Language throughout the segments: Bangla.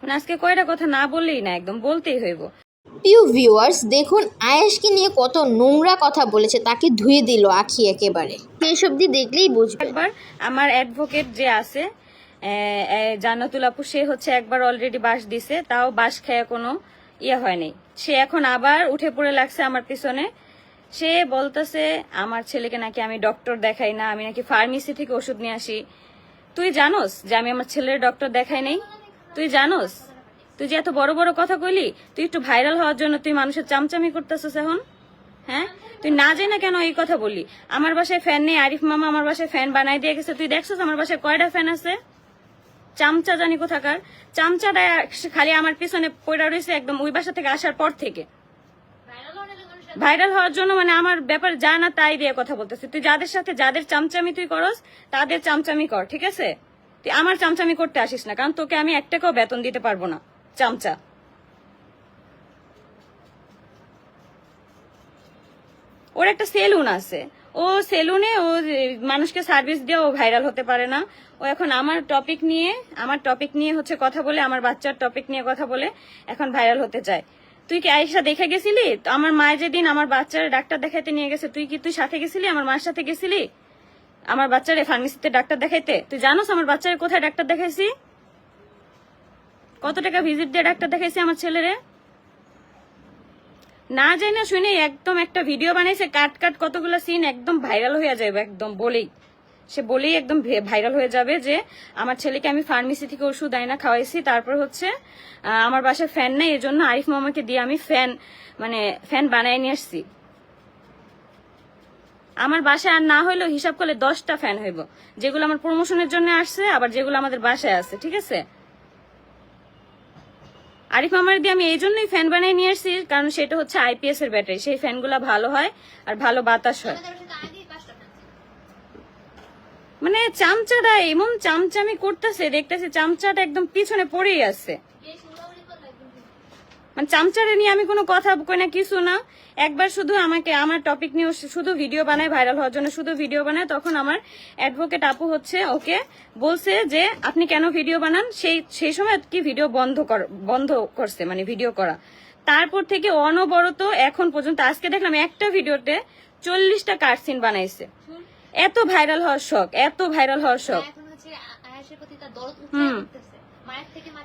মানে আজকে কয়টা কথা না বললেই না একদম বলতেই হইব। প্রিয় ভিউয়ার্স দেখুন আয়েশকে নিয়ে কত নোংরা কথা বলেছে তাকে ধুয়ে দিল আখি একেবারে। সেই সবজি দেখলেই বুঝবে। একবার আমার অ্যাডভোকেট যে আছে জান্নাতুল আপু সে হচ্ছে একবার অলরেডি বাস দিছে তাও বাস খেয়ে কোনো ইয়ে হয়নি সে এখন আবার উঠে পড়ে লাগছে আমার পিছনে। সে বলতেছে আমার ছেলেকে নাকি আমি ডক্টর দেখাই না আমি নাকি ফার্মেসি থেকে ওষুধ নিয়ে আসি। তুই জানোস যে আমি আমার ছেলের ডক্টর দেখাই নেই? তুই জানোস? তুই যে এত বড় বড় কথা কইলি, তুই একটু ভাইরাল হওয়ার জন্য তুই মানুষের চামচামি করতেছিস এখন? হ্যাঁ? তুই না যাই না কেন এই কথা বলি আমার বাসায় ফ্যান নেই, আরিফ মামা আমার বাসায় ফ্যান বানাই দিয়ে গেছে। তুই দেখছিস আমার বাসায় কয়টা ফ্যান আছে? চামচা জানি কোথাকার। চামচাটা খালি আমার পিছনে পড়া রয়েছে একদম ওই বাসা থেকে আসার পর থেকে। ভাইরাল হওয়ার জন্য মানে আমার ব্যাপার যা না তাই দিয়ে কথা বলতেছি। তুই যাদের সাথে যাদের চামচামি তুই করস, তাদের চামচামি কর, ঠিক আছে? তুই আমার চামচামি করতে আসিস না, কারণ তোকে আমি এক টাকাও বেতন দিতে পারব না। চামচা। ওর একটা সেলুন আছে। ও সেলুনে ও মানুষকে সার্ভিস দিয়ে ও ভাইরাল হতে পারে না। ও এখন আমার টপিক নিয়ে, আমার টপিক নিয়ে হচ্ছে কথা বলে, আমার বাচ্চার টপিক নিয়ে কথা বলে এখন ভাইরাল হতে চায়। তুই কি আয়েশা দেখে গেছিলি? আমার মায়ের যেদিন আমার বাচ্চার ডাক্তার দেখাইতে নিয়ে গেছে, তুই কি তুই সাথে গেছিলি? আমার মার সাথে গেছিলি? আমার বাচ্চারে ফার্মেসিতে ডাক্তার দেখাইতে? তুই জানোস আমার বাচ্চারে কোথায় ডাক্তার দেখাইছি? কত টাকা ভিজিট দিয়ে ডাক্তার দেখাইছি আমার ছেলেরে? না যাই না শুনে একদম একটা ভিডিও বানাইছে, কাট কাট কতগুলো সিন একদম ভাইরাল হয়ে যাবে একদম বলেই। সে বলেই একদম ভাইরাল হয়ে যাবে যে আমার ছেলেকে আমি ফার্মেসি থেকে ওষুধ আয়না খাওয়াইছি, তারপর হচ্ছে আমার বাসায় ফ্যান নাই এই জন্য আরিফ মামাকে দিয়ে আমি ফ্যান মানে ফ্যান বানায় নিয়ে আসছি। আমার বাসায় আর না হইলেও হিসাব করলে দশটা ফ্যান হইব। যেগুলো আমার প্রমোশনের জন্য আসছে, আবার যেগুলো আমাদের বাসায় আছে, ঠিক আছে? আরিফ মামার দিয়ে আমি এই জন্যই ফ্যান বানিয়ে নিয়ে আসছি, কারণ সেটা হচ্ছে আইপিএস এর ব্যাটারি সেই ফ্যানগুলো ভালো হয় আর ভালো বাতাস হয়। মানে চামচাটা এমন চামচামি করতেছে, দেখতেছে চামচাটা একদম পিছনে পড়েই আছে। মানে চামচারে নিয়ে আমি কোনো কথা কই না কিছু না। একবার শুধু আমাকে আমার টপিক নিয়ে শুধু ভিডিও বানায় ভাইরাল হওয়ার জন্য শুধু ভিডিও বানায় তখন আমার অ্যাডভোকেট আপু হচ্ছে ওকে বলছে যে আপনি কেন ভিডিও বানান? সেই সেই সময় কি ভিডিও বন্ধ কর বন্ধ করছে মানে ভিডিও করা। তারপর থেকে অনবরত এখন পর্যন্ত আজকে দেখলাম একটা ভিডিওতে চল্লিশটা কাটসিন বানাইছে। এত ভাইরাল হওয়ার শখ এত ভাইরাল হওয়ার শখ। তার দরদ হুম।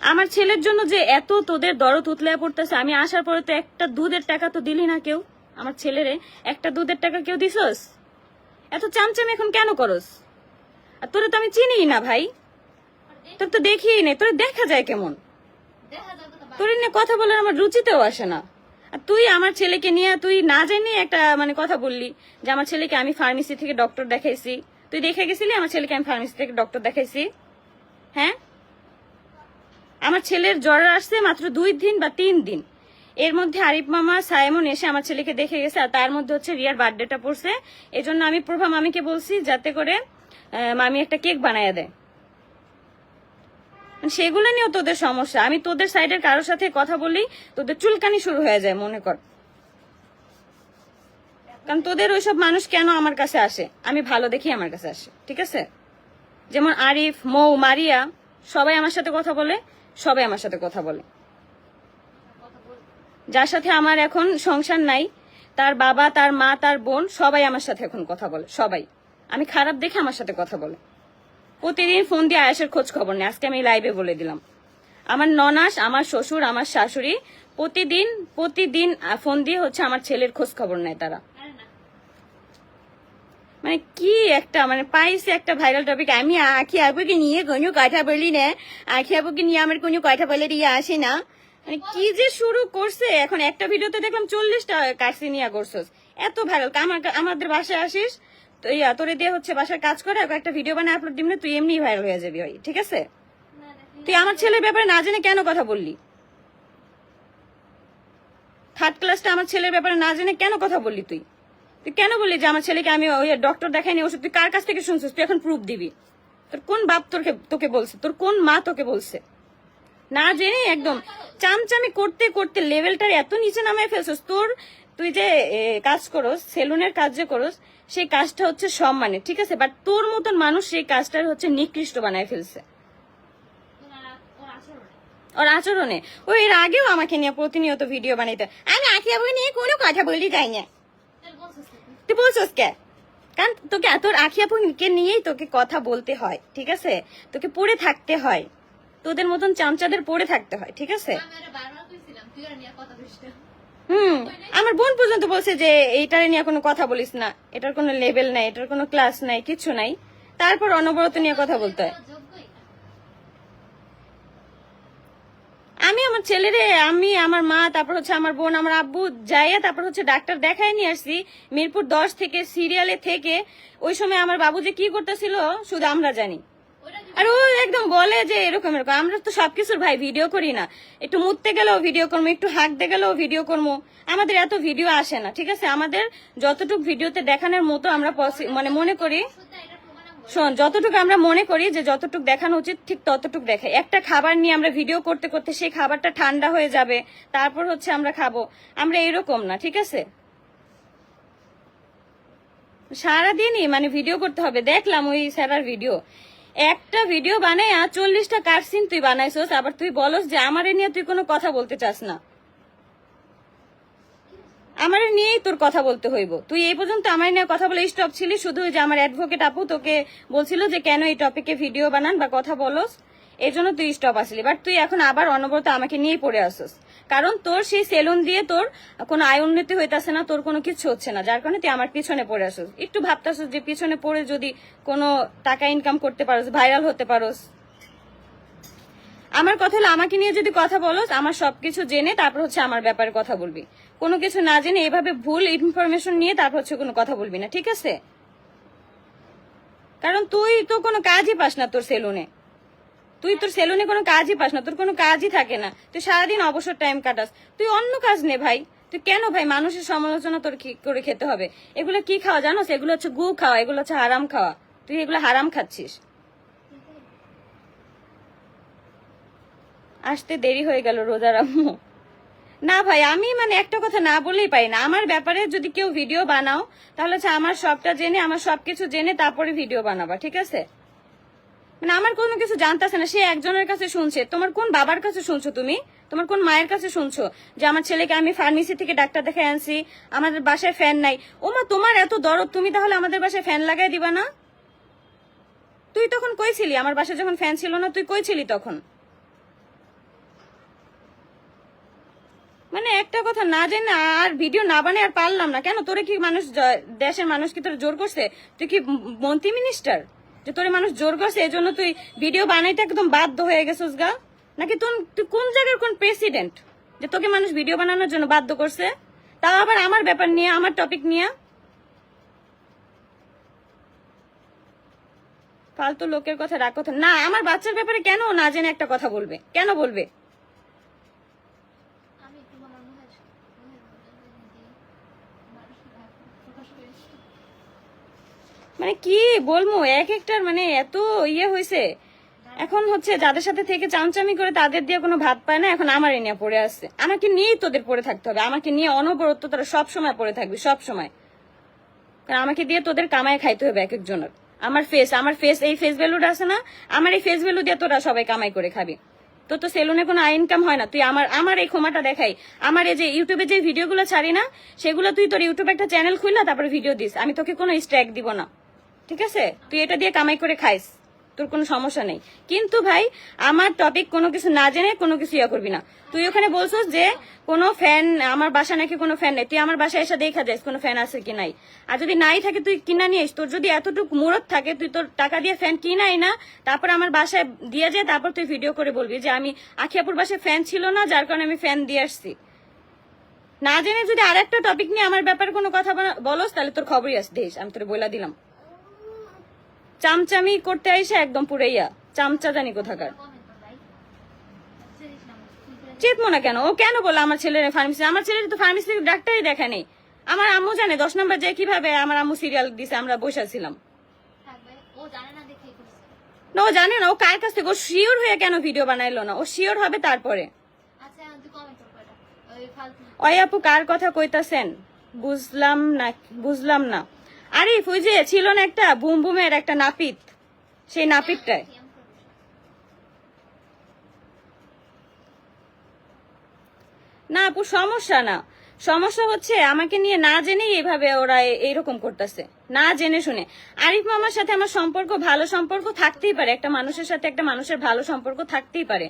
আমার ছেলের জন্য যে এত তোদের দরদ উতলে পড়তেছে আমি আসার পরে তো একটা দুধের টাকা তো দিলি না কেউ। আমার ছেলেরে একটা দুধের টাকা কেউ দিছস? এত চামচাম এখন কেন করস? আর তোরে তো আমি চিনি না ভাই। তোর তো দেখিই নেই তোরে দেখা যায় কেমন? তোর নিয়ে কথা বলার আমার রুচিতেও আসে না। আর তুই আমার ছেলেকে নিয়ে তুই না জেনে একটা মানে কথা বললি যে আমার ছেলেকে আমি ফার্মেসি থেকে ডক্টর দেখাইছি। তুই দেখে গেছিলি আমার ছেলেকে আমি ফার্মেসি থেকে ডক্টর দেখাইছি? হ্যাঁ? আমার ছেলের জ্বর আসছে মাত্র দুই দিন বা তিন দিন। এর মধ্যে আরিফ মামা, সাইমন এসে আমার ছেলেকে দেখে গেছে আর তার মধ্যে হচ্ছে রিয়ার বার্থডেটা পড়ছে। এই জন্য আমি প্রভা মামিকে বলছি যাতে করে মামি একটা কেক বানায় দেয়। সেগুলো নিয়েও তোদের সমস্যা। আমি তোদের সাইডের কারোর সাথে কথা বলি তোদের চুলকানি শুরু হয়ে যায়, মনে কর। কারণ তোদের ওইসব মানুষ কেন আমার কাছে আসে? আমি ভালো দেখি আমার কাছে আসে, ঠিক আছে? যেমন আরিফ, মৌ, মারিয়া, সবাই আমার সাথে কথা বলে। সবাই আমার সাথে কথা বলে। যার সাথে আমার এখন সংসার নাই, তার বাবা, তার মা, তার বোন, সবাই আমার সাথে এখন কথা বলে, সবাই। আমি খারাপ দেখে আমার সাথে কথা বলে। প্রতিদিন ফোন দিয়ে আয়াসের খোঁজ খবর নেই আজকে আমি লাইভে বলে দিলাম। আমার ননাস, আমার শ্বশুর, আমার শাশুড়ি প্রতিদিন প্রতিদিন ফোন দিয়ে হচ্ছে আমার ছেলের খোঁজ খবর নেয় তারা। মানে কি একটা মানে পাইছে একটা ভাইরাল টপিক আমি আখি আপুকে নিয়ে কোনো কথা বলি না। আখি আপুকে নিয়ে আমার কোনো কথা বলে দিয়ে আসে না। মানে কি যে শুরু করছে? এখন একটা ভিডিওতে দেখলাম চল্লিশটা কাটসি নিয়ে করছস এত ভাইরাল আমার আমাদের বাসায় আসিস তো ইয়া তোরে দিয়ে হচ্ছে বাসায় কাজ করে একটা ভিডিও বানায় আপলোড দিবি না তুই এমনি ভাইরাল হয়ে যাবি ওই ঠিক আছে? তুই আমার ছেলের ব্যাপারে না জেনে কেন কথা বললি? থার্ড ক্লাসটা আমার ছেলের ব্যাপারে না জেনে কেন কথা বললি তুই? তুই কেন বললি যে আমার ছেলেকে আমি ওই ডক্টর দেখাইনি ওষুধ তুই কার কাছ থেকে শুনছিস? তুই এখন প্রুফ দিবি। তোর কোন বাপ তোকে তোকে বলছে? তোর কোন মা তোকে বলছে? না জেনে একদম চামচামি করতে করতে লেভেলটার এত নিচে নামায় ফেলছিস, তোর, তুই যে কাজ করস, সেলুনের কাজ যে করস, সেই কাজটা হচ্ছে সম্মানের, ঠিক আছে? বাট তোর মতন মানুষ সেই কাজটার হচ্ছে নিকৃষ্ট বানায় ফেলছে। ওর আচরণে। ও এর আগেও আমাকে নিয়ে প্রতিনিয়ত ভিডিও বানাইতে। আমি আখি আপুকে নিয়ে কোনো কথা বলি যাই না? তুই বলছস কে কারণ তোকে তোর আখি আপুকে নিয়েই তোকে কথা বলতে হয় ঠিক আছে? তোকে পড়ে থাকতে হয়। তোদের মতন চামচাদের পড়ে থাকতে হয় ঠিক আছে। হুম আমার বোন পর্যন্ত বলছে যে এইটার নিয়ে কোনো কথা বলিস না। এটার কোনো লেভেল নাই এটার কোনো ক্লাস নাই কিছু নাই। তারপর অনবরত নিয়ে কথা বলতে হয় ও যোগ্যই না। আমি আমার ছেলেরে, আমি আমার মা, তারপর হচ্ছে আমার বোন, আমার আব্বু যাইয়া তারপর হচ্ছে ডাক্তার দেখায় নিয়ে আসছি মিরপুর দশ থেকে সিরিয়ালে থেকে। ওই সময় আমার বাবু যে কি করতেছিল, শুধু আমরা জানি। আর ও একদম বলে যে এরকম এরকম। আমরা তো সবকিছুর ভাই ভিডিও করি না। একটু মুততে গেলেও ভিডিও করব একটু হাঁকতে গেলেও ভিডিও করব আমাদের এত ভিডিও আসে না, ঠিক আছে? আমাদের যতটুকু ভিডিওতে দেখানোর মতো আমরা মানে মনে করি শুদ্ধ এটার প্রমাণ আমি বলি। শোন, যতটুকু আমরা মনে করি যে যতটুকু দেখানো উচিত, ঠিক ততটুকু দেখাই। একটা খাবার নিয়ে আমরা ভিডিও করতে করতে সেই খাবারটা ঠান্ডা হয়ে যাবে, তারপর হচ্ছে আমরা খাব। আমরা এরকম না, ঠিক আছে? সারাদিনই মানে ভিডিও করতে হবে। দেখলাম ওই স্যারার ভিডিও একটা ভিডিও বানাই আর চল্লিশটা কাটসিন তুই বানাইছস, আবার তুই বলস যে আমারে নিয়ে তুই কোনো কথা বলতে চাস না। আমার নিয়েই তোর কথা বলতে হইব। তুই এই পর্যন্ত আমার নিয়ে কথা বলে স্টপ ছিলি, শুধু যে আমার অ্যাডভোকেট আপু তোকে বলছিল যে কেন এই টপিকে ভিডিও বানান বা কথা বলস, এই জন্য তুই স্টপ আসলি। বাট তুই এখন আবার অনবরত আমাকে নিয়েই পড়ে আসস। কারণ তোর সেই সেলুন দিয়ে তোর কোনো আয় উন্নতি হইতাছে না, তোর কোনো কিছু হচ্ছে না, যার কারণে তুই আমার পিছনে পড়ে আসস। একটু ভাবতাছস যে পিছনে পড়ে যদি কোনো টাকা ইনকাম করতে পারোস ভাইরাল হতে পারোস। আমার কথা হলো, আমাকে নিয়ে যদি কথা বলোস, আমার সবকিছু জেনে তারপর হচ্ছে আমার ব্যাপারে কথা বলবি। কোনো কিছু না জেনে এভাবে ভুল ইনফরমেশন নিয়ে তারপর হচ্ছে কোনো কথা বলবি না, ঠিক আছে? কারণ তুই তো কোনো কাজই পাস না তোর সেলুনে তুই তোর সেলুনে কোনো কাজই পাস না, তোর কোনো কাজই থাকে না। তুই সারাদিন অবসর টাইম কাটাস। তুই অন্য কাজ নে ভাই। তুই কেন ভাই মানুষের সমালোচনা তোর কি করে খেতে হবে? এগুলো কি খাওয়া জানোস এগুলো হচ্ছে গু খাওয়া, এগুলো হচ্ছে হারাম খাওয়া। তুই এগুলো হারাম খাচ্ছিস। আসতে দেরি হয়ে গেল রোজার আম্মু। না ভাই, আমি মানে একটা কথা না বলেই পাই না। আমার ব্যাপারে যদি কেউ ভিডিও বানাও, তাহলে হচ্ছে আমার সবটা জেনে, আমার সবকিছু জেনে তারপরে ভিডিও বানাবা, ঠিক আছে? মানে আমার কোনো কিছু জানতেছে না, সে একজনের কাছে শুনছে। তোমার কোন বাবার কাছে শুনছো তুমি? তোমার কোন মায়ের কাছে শুনছো? যে আমার ছেলেকে আমি ফার্মেসি থেকে ডাক্তার দেখে আনছি, আমাদের বাসায় ফ্যান নাই। ও মা তোমার এত দরদ, তুমি তাহলে আমাদের বাসায় ফ্যান লাগাই দিবা না? তুই তখন কইছিলি আমার বাসায় যখন ফ্যান ছিল না, তুই কইছিলি তখন? মানে একটা কথা না জেনে আর ভিডিও না বানিয়ে আর পারলাম না। কেন? তোরে কি মানুষ দেশের মানুষ কি তোর জোর করছে? তুই কি মন্ত্রী মিনিস্টার যে তোরে মানুষ জোর করছে এই জন্য তুই ভিডিও বানাইতে একদম বাধ্য হয়ে গেছিস গা। নাকি তুই কোন জায়গার কোন প্রেসিডেন্ট যে তোকে মানুষ ভিডিও বানানোর জন্য বাধ্য করছে? তাও আবার আমার ব্যাপার নিয়ে, আমার টপিক নিয়ে? ফালতু লোকের কথা রাগ কথা না, আমার বাচ্চার ব্যাপারে কেন না জেনে একটা কথা বলবে? কেন বলবে আমি একটু আমার মনে হয় মনে হয় যে মানুষ প্রকাশ পেয়েছে। মানে কি বলব? এক একটার মানে এত ইয়ে হয়েছে এখন হচ্ছে যাদের সাথে থেকে চামচামি করে তাদের দিয়ে কোনো ভাত পায় না, এখন আমার নিয়ে পড়ে আসছে। আমাকে নিয়েই তোদের পড়ে থাকতে হবে। আমাকে নিয়ে অনবরত তোরা সব সময় পড়ে থাকবি, সব সময়। কারণ আমাকে দিয়ে তোদের কামায় খাইতে হবে এক একজনের আমার ফেস আমার ফেস এই ফেস ভ্যালুটা আছে না? আমার এই ফেস ভ্যালু দিয়ে তোরা সবাই কামাই করে খাবি। তো তো সেলুনে কোনো আই ইনকাম হয় না। তুই আমার আমার এই ক্ষমাটা দেখাই। আমার এই যে ইউটিউবে যে ভিডিওগুলো ছাড়ি না, সেগুলো তুই তোর ইউটিউবে একটা চ্যানেল খুললা, তারপরে ভিডিও দিস। আমি তোকে কোনো স্ট্যাক দিব না। ঠিক আছে? তুই এটা দিয়ে কামাই করে খাইস। তোর কোনো সমস্যা নেই। কিন্তু ভাই, আমার টপিক কোনো কিছু না জেনে কোনো কিছু ইয়ে করবি না। তুই ওখানে বলছিস যে কোনো ফ্যান আমার বাসা নাকি কোনো ফ্যান নেই। তুই আমার বাসায় এসে দেখা যাস কোনো ফ্যান আছে কি নাই। আর যদি নাই থাকে, তুই কিনা নিয়ে তোর যদি এতটুকু মুরত থাকে, তুই তোর টাকা দিয়ে ফ্যান কিনাই না, তারপর আমার বাসায় দিয়ে যায় তারপর তুই ভিডিও করে বলবি যে আমি আখিয়াপুর বাসায় ফ্যান ছিল না, যার কারণে আমি ফ্যান দিয়ে আসছি। না জেনে যদি আর একটা টপিক নিয়ে আমার ব্যাপারে কোনো কথা বলা- বলস, তাহলে তোর খবরই আছে দেশ আমি তোর বইলা দিলাম। চামচামি করতে আইসা একদম পুরাইয়া চামচা জানি কোথাকার। কর না কেন? ও কেন বলল আমার ছেলের ফার্মেসি আমার ছেলের তো ফার্মেসি ডাক্তারই দেখা নেই। আমার আম্মু জানে দশ নম্বর যে কীভাবে আমার আম্মু সিরিয়াল দিছে আমরা বসেছিলাম না ও জানে না ও কার কাছ থেকে? ও শিওর হয়ে কেন ভিডিও বানাইলো না? ও শিওর হবে তারপরে। আচ্ছা, ওই আপু কার কথা কইতাছেন? বুঝলাম না বুঝলাম না। আরে, ওই যে ছিল না একটা বুম বুমের একটা নাপিত? সেই নাপিতটায় না আপু, সমস্যা না। সমস্যা হচ্ছে আমাকে নিয়ে না জেনেই এইভাবে ওরা এইরকম করতেছে। না জেনে শুনে। আরিফ মামার সাথে আমার সম্পর্ক ভালো সম্পর্ক থাকতেই পারে। একটা মানুষের সাথে একটা মানুষের ভালো সম্পর্ক থাকতেই পারে।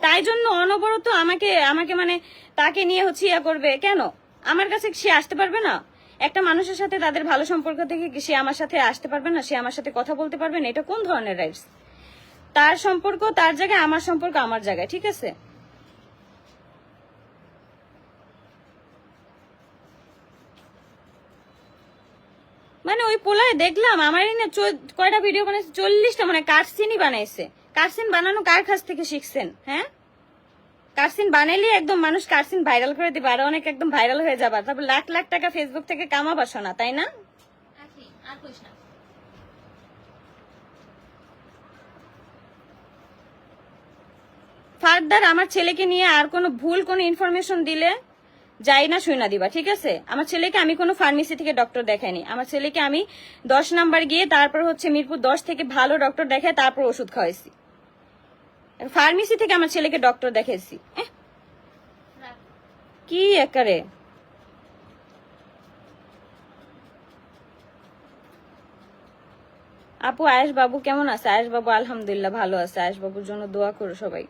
তাই জন্য অনবরত আমাকে আমাকে মানে তাকে নিয়ে হচ্ছে ইয়া করবে। কেন? আমার কাছে সে আসতে পারবে না? একটা মানুষের সাথে তাদের ভালো সম্পর্ক থেকে সে আমার সাথে আসতে পারবে না? সে আমার সাথে কথা বলতে পারবে না? এটা কোন ধরনের রাইটস তার সম্পর্ক তার জায়গায়, আমার সম্পর্ক আমার জায়গায়, ঠিক আছে? মানে ওই পোলায় দেখলাম আমার এনে চো- কয়টা ভিডিও বানাইছে? চল্লিশটা মানে কাটসিনই বানাইছে। কাটসিন বানানো কার কাছ থেকে শিখছেন হ্যাঁ? কাটসিন বানাইলে একদম মানুষ কাটসিন ভাইরাল করে দিবে আর অনেক একদম ভাইরাল হয়ে যাবার তারপর লাখ লাখ টাকা ফেসবুক থেকে কামাবা শোনা তাই না? আখি না। ফার্দার আমার ছেলেকে নিয়ে আর কোনো ভুল কোনো ইনফরমেশন দিলে যাই না শুই না দিবা ঠিক আছে? আমার ছেলেকে আমি কোনো ফার্মেসি থেকে ডক্টর দেখাইনি। আমার ছেলেকে আমি দশ নাম্বার গিয়ে তারপর হচ্ছে মিরপুর দশ থেকে ভালো ডক্টর দেখায় তারপর ওষুধ খাওয়াইছি। ফার্মেসি থেকে আমার ছেলেকে ডক্টর দেখেছি কি একারে? আপু, আয়েশ বাবু কেমন আছে? আয়েশ বাবু আলহামদুলিল্লাহ ভালো আছে। আয়েশ বাবুর জন্য দোয়া করো সবাই।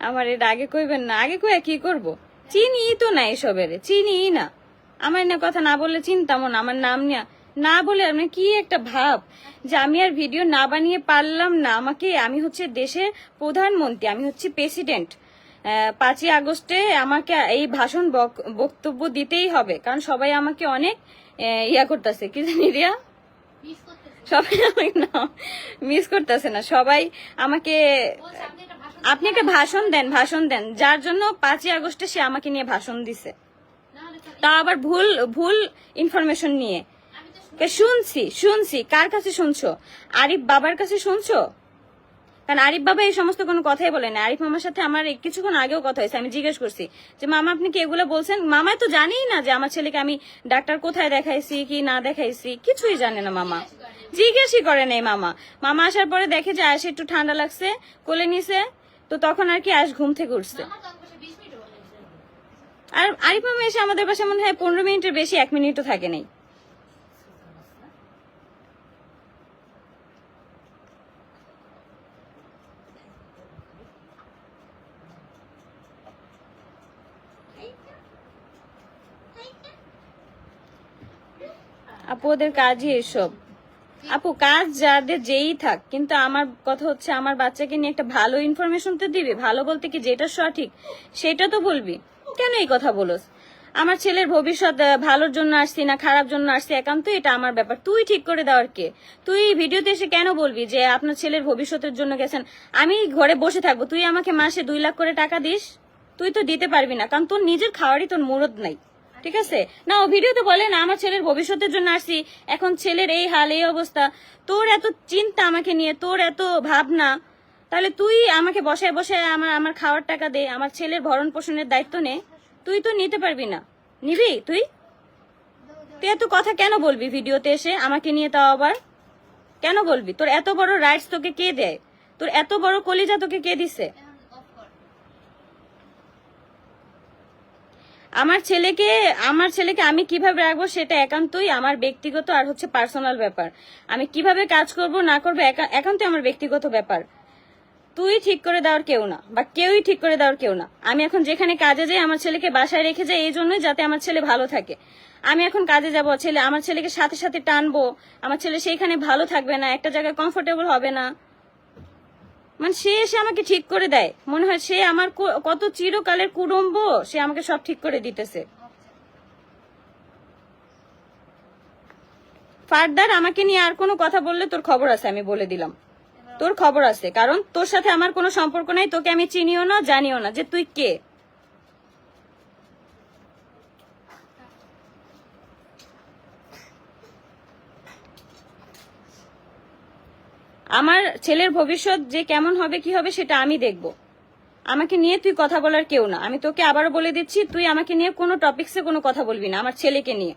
আমার এটা আগে কইবেন না। আগে কইয়া কি করব? চিনি তো না এসবের চিনি না। আমার না কথা না বললে চিনতাম না আমার নাম নিয়া না বলে আমি কি একটা ভাব যে আমি আর ভিডিও না বানিয়ে পারলাম না? আমাকে আমি হচ্ছে দেশের প্রধানমন্ত্রী আমি হচ্ছে প্রেসিডেন্ট। পাঁচই আগস্টে আমাকে এই ভাষণ বক- বক্তব্য দিতেই হবে কারণ সবাই আমাকে অনেক ইয়া করতেছে। কি জানি রিয়া? সবাই আমাকে না মিস করতেছে না। সবাই আমাকে আপনি একটা ভাষণ দেন ভাষণ দেন। যার জন্য পাঁচই আগস্টে সে আমাকে নিয়ে ভাষণ দিছে। তা আবার ভুল ভুল ইনফরমেশন নিয়ে। শুনছি শুনছি। কার কাছে শুনছো? আরিফ বাবার কাছে শুনছো? কারণ আরিফ বাবা এই সমস্ত কোনো কথাই বলে না। আরিফ মামার সাথে আমার কিছুক্ষণ আগেও কথা হয়েছে। আমি জিজ্ঞেস করছি যে, মামা, আপনি কি এগুলো বলছেন? মামা তো জানেই না যে আমার ছেলেকে আমি ডাক্তার কোথায় দেখাইছি, কি না দেখাইছি। কিছুই জানে না মামা। জিজ্ঞেসই করে নেই মামা। মামা আসার পরে দেখে যে আয়সে একটু ঠান্ডা লাগছে, কোলে নিছে। তো তখন আর কি আয়স ঘুম থেকে উঠছে। আর আরিফ মামা এসে আমাদের পাশে মনে হয় পনেরো মিনিটের বেশি, এক মিনিটও থাকে নাই। আপু, ওদের কাজই এসব। আপু, কাজ যাদের যেই থাক, কিন্তু আমার কথা হচ্ছে আমার বাচ্চাকে নিয়ে একটা ভালো ইনফরমেশন তো দিবি, ভালো বলতে কি যেটা সঠিক সেটা তো বলবি। কেন এই কথা বলোস? আমার ছেলের ভবিষ্যৎ ভালোর জন্য আসছি না, খারাপ জন্য আসছি, একান্ত এটা আমার ব্যাপার। তুই ঠিক করে দেওয়ার কে? তুই ভিডিওতে এসে কেন বলবি যে আপনার ছেলের ভবিষ্যতের জন্য গেছেন? আমি ঘরে বসে থাকব, তুই আমাকে মাসে দুই লাখ করে টাকা দিস? তুই তো দিতে পারবি না, কারণ তোর নিজের খাওয়ারই তোর মুরদ নাই। ঠিক আছে? না, ও ভিডিওতে বলে না, আমার ছেলের ভবিষ্যতের জন্য আসছি। এখন ছেলের এই হাল, এই অবস্থা। তোর এত চিন্তা আমাকে নিয়ে, তোর এত ভাবনা। তাহলে তুই আমাকে বসায় বসায় আমার আমার খাওয়ার টাকা দে, আমার ছেলের ভরণ পোষণের দায়িত্ব নে। তুই তো নিতে পারবি না। নিবি তুই? তুই এত কথা কেন বলবি ভিডিওতে এসে আমাকে নিয়ে তাও আবার? কেন বলবি? তোর এত বড় রাইটস তোকে কে দেয়? তোর এত বড় কলিজা তোকে কে দিছে এখন অফ কর আমার ছেলেকে আমার ছেলেকে আমি কীভাবে রাখব সেটা একান্তই আমার ব্যক্তিগত আর হচ্ছে পার্সোনাল ব্যাপার। আমি কীভাবে কাজ করব, না করব, একা- একান্তই আমার ব্যক্তিগত ব্যাপার। তুই ঠিক করে দেওয়ার কেউ না, বা কেউই ঠিক করে দেওয়ার কেউ না। আমি এখন যেখানে কাজে যাই, আমার ছেলেকে বাসায় রেখে যাই, এই জন্যই যাতে আমার ছেলে ভালো থাকে। আমি এখন কাজে যাব, ছেলে আমার ছেলেকে সাথে সাথে টানবো। আমার ছেলে সেইখানে ভালো থাকবে না, একটা জায়গায় কমফোর্টেবল হবে না। মানে সে এসে আমাকে ঠিক করে দেয়। মনে হয় সে আমার কত চিরকালের কুটুম্ব সে আমাকে সব ঠিক করে দিতেছে। ফার্দার আমাকে নিয়ে আর কোনো কথা বললে তোর খবর আছে, আমি বলে দিলাম। তোর খবর আছে, কারণ তোর সাথে আমার কোনো সম্পর্ক নাই, তোকে আমি চিনিও না, জানিও না যে তুই কে। আমার ছেলের ভবিষ্যৎ যে কেমন হবে, কি হবে সেটা আমি দেখব। আমাকে নিয়ে তুই কথা বলার কেউ না। আমি তোকে আবারও বলে দিচ্ছি, তুই আমাকে নিয়ে কোনো টপিক্সে কোনো কথা বলবি না, আমার ছেলেকে নিয়ে।